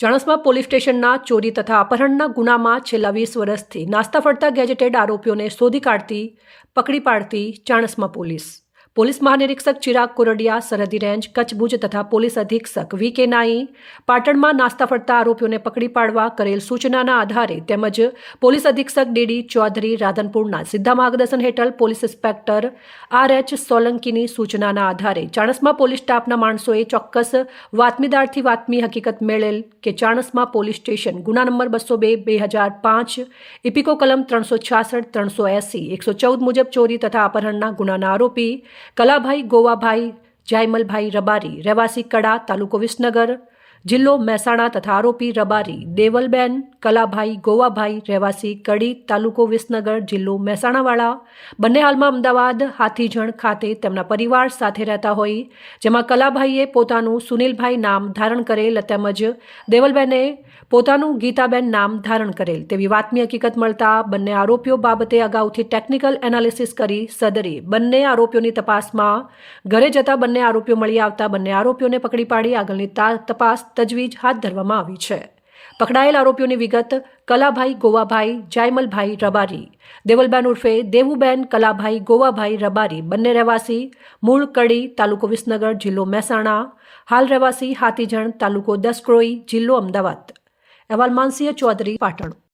Chanasma police સ્ટેશનના ચોરી તથા અપહરણના ગુનામાં છેલ્લા વીસ વર્ષથી નાસ્તા ફરતા ગેજેટેડ આરોપીઓને શોધી કાઢતી, પકડી પાડતી ચાણસ્મા પોલીસ. પોલીસ મહાનિરીક્ષક ચિરાગ કોરડિયા, સરહદી રેન્જ, કચ્છ ભુજ તથા પોલીસ અધિક્ષક વી કે નાઈ પાટણમાં નાસ્તા ફરતા આરોપીઓને પકડી પાડવા કરેલ સૂચનાના આધારે તેમજ પોલીસ અધિક્ષક ડીડી ચૌધરી રાધનપુરના સીધા માર્ગદર્શન હેઠળ પોલીસ ઇન્સ્પેક્ટર આર એચ સોલંકીની સૂચનાના આધારે ચાણસમાં પોલીસ સ્ટાફના માણસોએ ચોક્કસ વાતમીદારથી વાતમી હકીકત મેળેલ કે ચાણસમાં પોલીસ સ્ટેશન ગુના નંબર બસો બે બે હજાર પાંચ, ઇપિકો કલમ ત્રણસો છાસઠ, ત્રણસો એંસી, એકસો ચૌદ મુજબ ચોરી તથા અપહરણના ગુનાના આરોપી કલાભાઈ ગોવાભાઈ જાયમલભાઈ રબારી રહેવાસી કડા તાલુકો વિસનગર જિલ્લો મહેસાણા તથા આરોપી રબારી દેવલબેન કલાભાઈ ગોવાભાઈ રહેવાસી કડી તાલુકો વિસનગર જિલ્લો મહેસાણાવાળા. બંને હાલમાં અમદાવાદ હાથીજણ ખાતે તેમના પરિવાર સાથે રહેતા હોય, જેમાં કલાભાઈએ પોતાનું સુનિલભાઈ નામ ધારણ કરેલ તેમજ દેવલબેને પોતાનું ગીતાબેન નામ ધારણ કરેલ. તેવી વાતમી હકીકત મળતા બંને આરોપીઓ બાબતે અગાઉથી ટેકનિકલ એનાલિસિસ કરી સદરી બંને આરોપીઓની તપાસમાં ઘરે જતા બંને આરોપીઓ મળી આવતા બંને આરોપીઓને પકડી પાડી આગળની તપાસ, તજવીજ હાથ ધરવામાં આવી છે. પકડાયેલ આરોપીઓની વિગત કલાભાઈ ગોવાભાઈ, જાયમલભાઈ રબારી, દેવલબેન ઉર્ફે દેવુબેન કલાભાઈ ગોવાભાઈ રબારી, બંને રહેવાસી મૂળ કડી તાલુકો વિસનગર જિલ્લો મહેસાણા, હાલ રહેવાસી હાથીજણ તાલુકો દસક્રોઈ જિલ્લો અમદાવાદ. અહેવાલ માનસિંહ ચૌધરી પાટણ.